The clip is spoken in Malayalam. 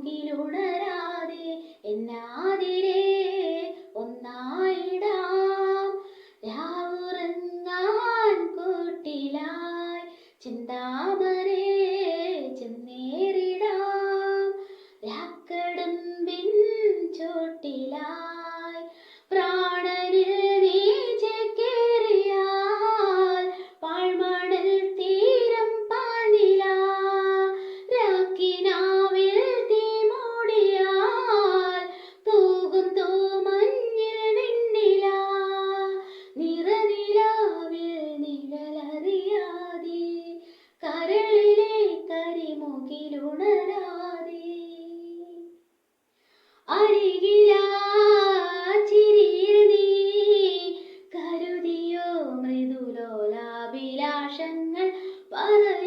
കരിമുകിലുണരാതെ എന്നാതിരെ ഒന്നായിടാം. രാവുറങ്ങാൻ കൂട്ടിലായി ചിന്താമരേ അരികിലാ ചിരിയിൽ നീ. കരുതിയോ മൃദുലോലാഭിലാഷങ്ങൾ പറയുവാൻ